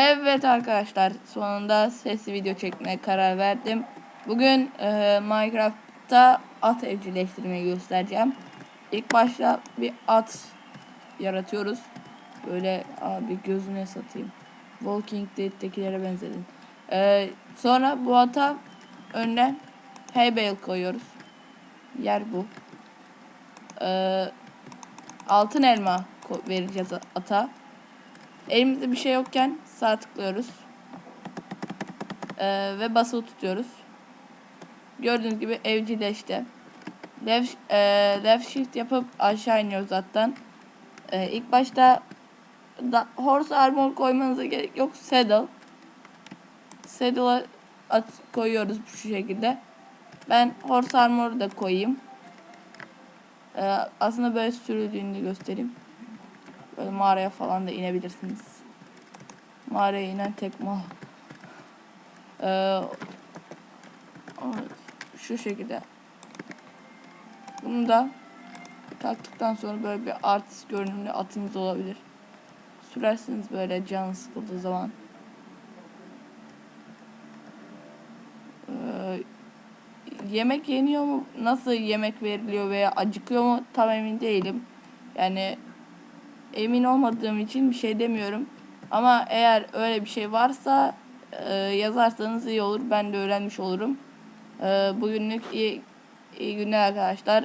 Evet arkadaşlar sonunda sesli video çekmeye karar verdim. Bugün e, Minecraft'ta at evcilleştirmeyi göstereceğim. İlk başta bir at yaratıyoruz. Böyle abi gözüne satayım. Walking Dead'tekilere benzedin. E, sonra bu ata önüne hay bale koyuyoruz. Yer bu. E, altın elma vereceğiz ata. Elimizde bir şey yokken sağ tıklıyoruz. Ee, ve basılı tutuyoruz. Gördüğünüz gibi evcilleşti. Left, e, left shift yapıp aşağı iniyoruz zaten. Ee, ilk başta da, horse armor koymanıza gerek yok. Saddle. Saddle'a at, koyuyoruz bu şekilde. Ben horse armor'u da koyayım. Ee, aslında böyle sürüldüğünü göstereyim. Böyle mağaraya falan da inebilirsiniz. Mağaraya inen tek mal. Ee, şu şekilde. Bunu da taktıktan sonra böyle bir artist görünümlü atınız olabilir. Sürersiniz böyle can sıkıldığı zaman. Ee, yemek yeniyor mu? Nasıl yemek veriliyor veya acıkıyor mu? Tam emin değilim. Yani emin olmadığım için bir şey demiyorum. Ama eğer öyle bir şey varsa e, yazarsanız iyi olur. Ben de öğrenmiş olurum. E, bugünlük iyi, iyi günler arkadaşlar.